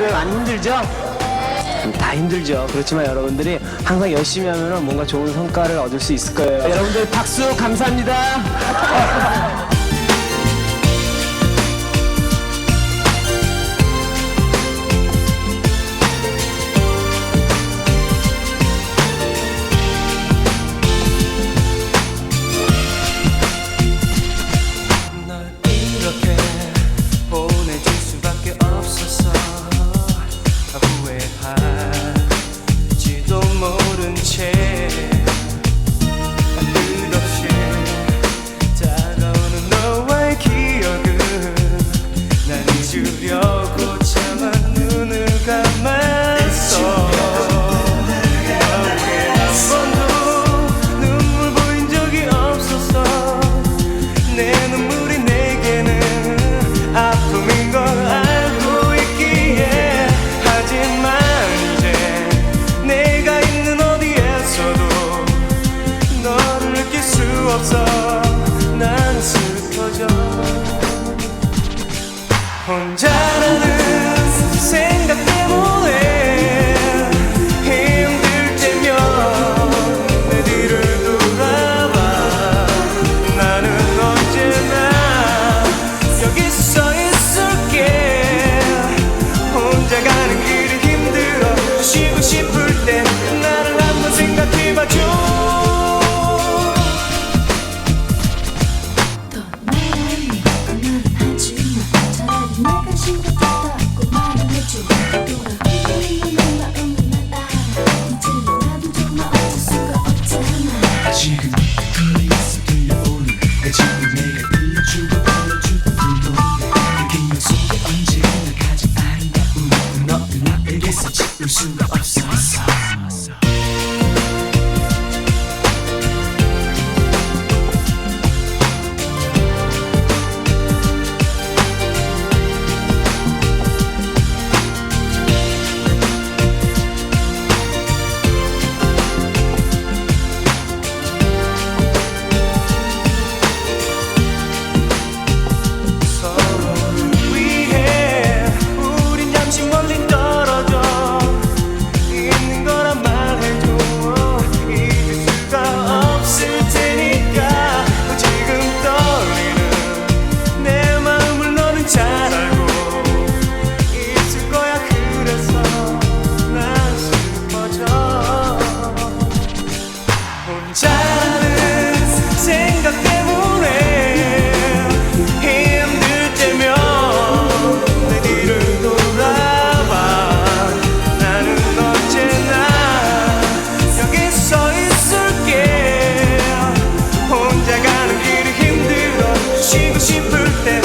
배우 안 힘들죠? 음, 다 힘들죠. 그렇지만 여러분들이 항상 열심히 하면 뭔가 좋은 성과를 얻을 수 있을 거예요. 여러분들 박수 감사합니다. 혼자 거리 있어 들려오는 내 지금 내가 들려주고 기억 속에 언제나 가장 아름다운 너는 나에게서 지울 수가 없었어 싶을 때